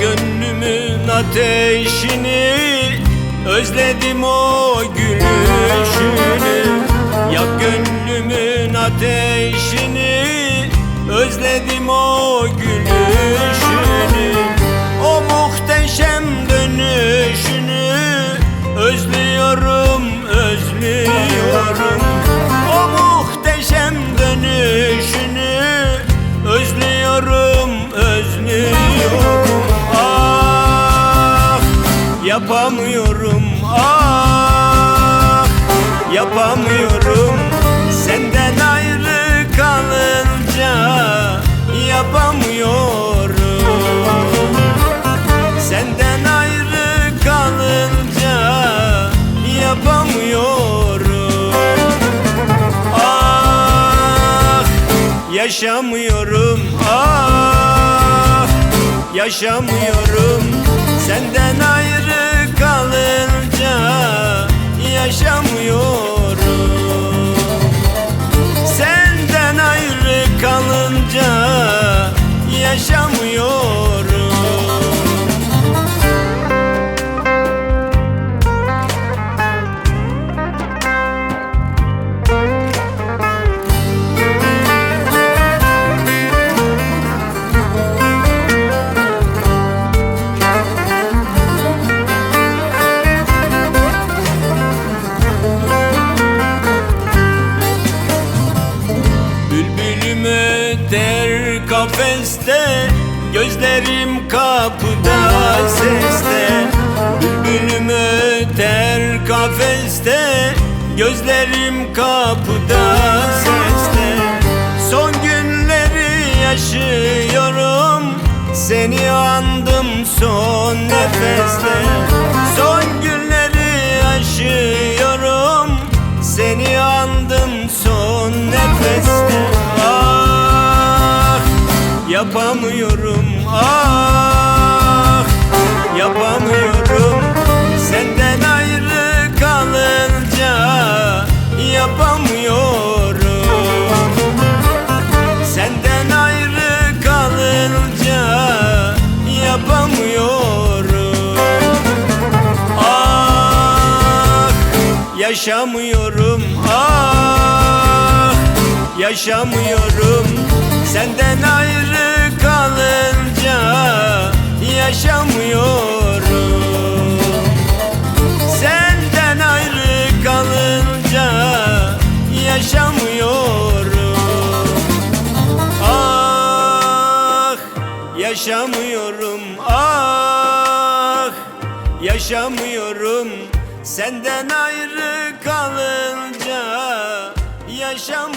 gönlümün ateşini Özledim o gülüşünü. Yak gönlümün ateşini yapamıyorum ah yapamıyorum. Senden ayrı kalınca yapamıyorum. Senden ayrı kalınca yapamıyorum. Ah yaşamıyorum ah yaşamıyorum. Senden öter kafeste Gözlerim kapıda seste. Bülbülüm öter kafeste Gözlerim kapıda seste. Son günleri yaşıyorum Seni andım son nefeste. Son günleri yapamıyorum ah yapamıyorum. Senden ayrı kalınca yapamıyorum. Senden ayrı kalınca yapamıyorum. Ah yaşamıyorum ah yaşamıyorum. Senden ayrı yaşamıyorum ah yaşamıyorum. Senden ayrı kalınca yaşamıyorum